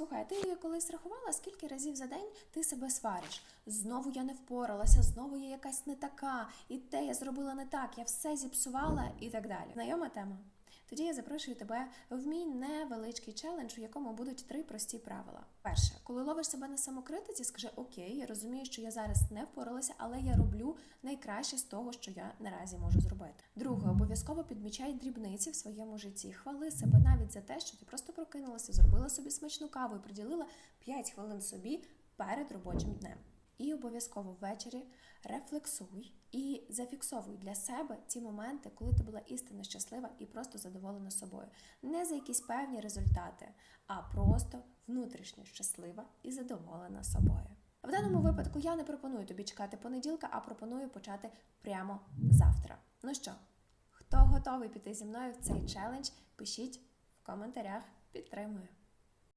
Слухай, ти колись рахувала, скільки разів за день ти себе свариш? Знову я не впоралася, знову я якась не така, і те я зробила не так, я все зіпсувала і так далі. Знайома тема? Тоді я запрошую тебе в мій невеличкий челендж, у якому будуть три прості правила. Перше, коли ловиш себе на самокритиці, скажи Окей, я розумію, що я зараз не впоралася, але я роблю найкраще з того, що я наразі можу зробити. Друге, обов'язково підмічай дрібниці в своєму житті. Хвали себе навіть за те, що ти просто прокинулася, зробила собі смачну каву і приділила 5 хвилин собі перед робочим днем. І обов'язково ввечері рефлексуй і зафіксовуй для себе ті моменти, коли ти була істинно щаслива і просто задоволена собою. Не за якісь певні результати, а просто внутрішньо щаслива і задоволена собою. В даному випадку я не пропоную тобі чекати понеділка, а пропоную почати прямо завтра. Ну що, хто готовий піти зі мною в цей челендж? Пишіть в коментарях, підтримую.